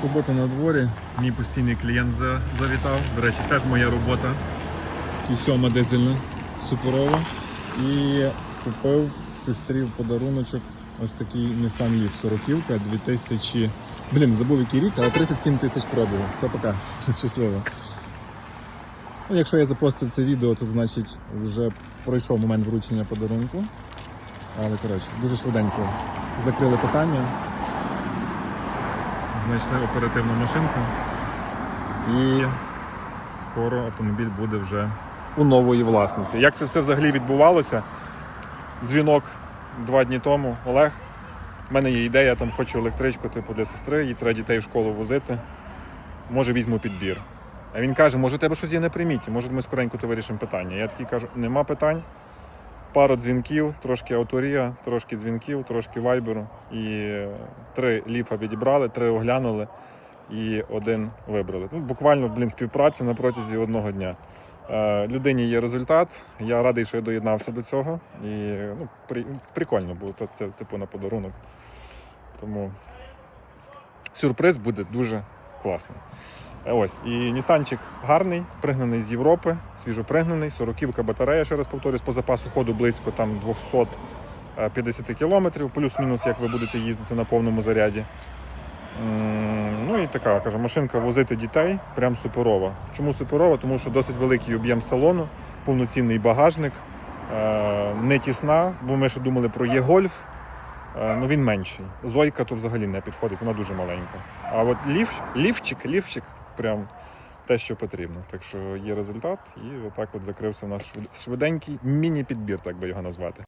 Субота на дворі, мій постійний клієнт завітав. До речі, теж моя робота. Q7 дизельна, суперова. І купив сестрі в подаруночок ось такий Nissan Leaf 40 2000. Блін, забув який рік, але 37 тисяч пробігу. Все пока. Щасливо. Ну, якщо я запостив це відео, то значить вже пройшов момент вручення подарунку. Але коротше, дуже швиденько закрили питання знайшли оперативну машинку. І скоро автомобіль буде вже у нової власниці. Як це все взагалі відбувалося? Дзвінок два дні тому. Олег, в мене є ідея, я там хочу електричку типу, для сестри, їй треба дітей в школу возити. Може, візьму підбір. А він каже, може, тебе щось є на приміті, може ми скоренько то вирішимо питання. Я такий кажу, нема питань. Пару дзвінків, трошки авторія, трошки дзвінків, трошки вайберу. І три ліфа відібрали, три оглянули і один вибрали. Ну, буквально блін, співпраця на протязі одного дня. Е, людині є результат. Я радий, що я доєднався до цього. І ну, при, прикольно було. Це, це типу на подарунок. Тому сюрприз буде дуже класний. Ось, і Нісанчик гарний, пригнаний з Європи, свіжопригнаний, 40 батарея, ще раз повторюсь, по запасу ходу близько там 250 кілометрів, плюс-мінус, як ви будете їздити на повному заряді. Ну і така, кажу, машинка возити дітей прям суперова. Чому суперова? Тому що досить великий об'єм салону, повноцінний багажник, е, не тісна, бо ми ще думали про Є-Гольф. Е, Ну він менший. Зойка то взагалі не підходить, вона дуже маленька. А от ліф, ліфчик, ліфчик прям те, що потрібно. Так що є результат, і отак от закрився наш швид- швиденький міні-підбір, так би його назвати.